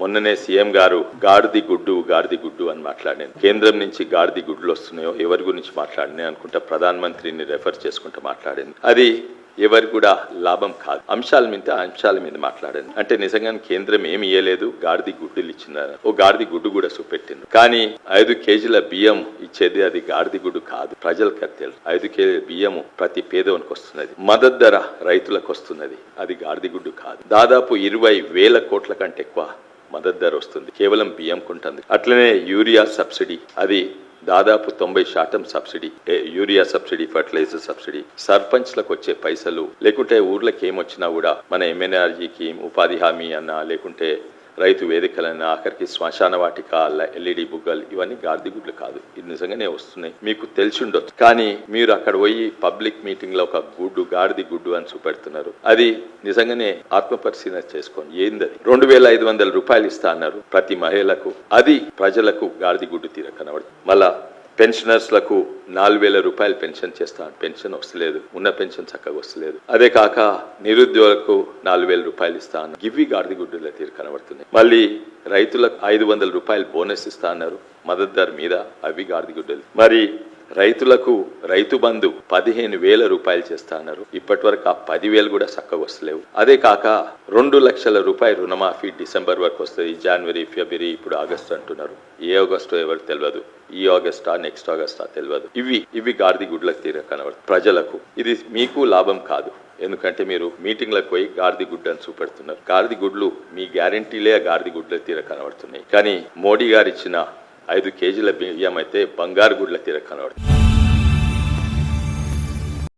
మొన్ననే సీఎం గారు గాడిది గుడ్డు గాడిది గుడ్డు అని మాట్లాడాను కేంద్రం నుంచి గాడిది గుడ్లు వస్తున్నాయో ఎవరి గురించి మాట్లాడినా అనుకుంటా ప్రధాన మంత్రిని రెఫర్ చేసుకుంటూ మాట్లాడింది అది ఎవరి కూడా లాభం కాదు. అంశాల మీద అంశాల మీద మాట్లాడాను అంటే నిజంగా కేంద్రం ఏమి ఇయ్యలేదు గాడిది గుడ్డులు ఇచ్చిందని ఓ గాడిది గుడ్డు కూడా చూపెట్టింది. కానీ ఐదు కేజీల బియ్యం ఇచ్చేది అది గాడిది గుడ్డు కాదు. ప్రజలకు అది తెలుసు ఐదు కేజీల బియ్యము ప్రతి పేదవానికి వస్తున్నది. మద్దతు ధర రైతులకు వస్తున్నది. అది గాడిది గుడ్డు కాదు. దాదాపు ఇరవై వేల కోట్ల కంటే ఎక్కువ మద్దతు ధర వస్తుంది. కేవలం బియ్యం కొంటుంది. అట్లనే యూరియా సబ్సిడీ. అది దాదాపు తొంభై శాతం సబ్సిడీ. ఏ, యూరియా సబ్సిడీ ఫర్టిలైజర్ సబ్సిడీ. సర్పంచ్లకు వచ్చే పైసలు. లేకుంటే ఊర్లకు ఏమొచ్చినా కూడా మన ఎంఎన్ఆర్జీకి ఉపాధి హామీ అన్నా లేకుంటే రైతు వేదికలని ఆఖరికి శ్మశాన వాటిక ఎల్ఈడి బుగ్గలు ఇవన్నీ గార్దిగుడ్లు కాదు. ఇది నిజంగానే వస్తున్నాయి. మీకు తెలిసి ఉండొచ్చు. కానీ మీరు అక్కడ పోయి పబ్లిక్ మీటింగ్లో ఒక గుడ్డు గాడిది గుడ్డు అని చూపెడుతున్నారు. అది నిజంగానే ఆత్మ పరిశీలన చేసుకోండి. ఏంది అది రెండు వేల ఐదు వందల రూపాయలు ఇస్తా అన్నారు ప్రతి మహిళలకు. అది ప్రజలకు గాడిది గుడ్డు తీర కనబడుతుంది. మళ్ళా పెన్షనర్స్లకు నాలుగు వేల రూపాయలు పెన్షన్ చేస్తాను పెన్షన్ వస్తలేదు. ఉన్న పెన్షన్ చక్కగా వస్తలేదు. అదే కాక నిరుద్యోగులకు నాలుగు వేల రూపాయలు ఇస్తాను గివ్వి గాడిది గుడ్డుల తీరు కనబడుతున్నాయి. మళ్ళీ రైతులకు ఐదు వందల రూపాయలు బోనస్ ఇస్తా అన్నారు. మద్దతు ధర మీద అవి గాడిద గుడ్డలు. మరి రైతులకు రైతు బంధు పదిహేను వేల రూపాయలు చేస్తా అన్నారు ఇప్పటి వరకు ఆ పదివేలు కూడా చక్కగా వస్తలేవు. అదే కాక రెండు లక్షల రూపాయలు రుణమాఫీ డిసెంబర్ వరకు వస్తుంది. జనవరి ఫిబ్రవరి ఇప్పుడు ఆగస్టు అంటున్నారు. ఏ ఆగస్టు ఎవరికి తెలియదు ఈ ఆగస్టా నెక్స్ట్ ఆగస్టా తెలియదు ఇవి ఇవి గాడిది గుడ్లకు తీర కనబడదు. ప్రజలకు ఇది మీకు లాభం కాదు. ఎందుకంటే మీరు మీటింగ్లకు పోయి గాడిది గుడ్డు అని చూపెడుతున్నారు. గాడిది గుడ్లు మీ గ్యారంటీలే గాడిది గుడ్ల తీర కనబడుతున్నాయి. కానీ మోడీ గారు ఇచ్చిన ఐదు కేజీల బియ్యం అయితే బంగారు గుడ్ల తీర కనబడుతుంది.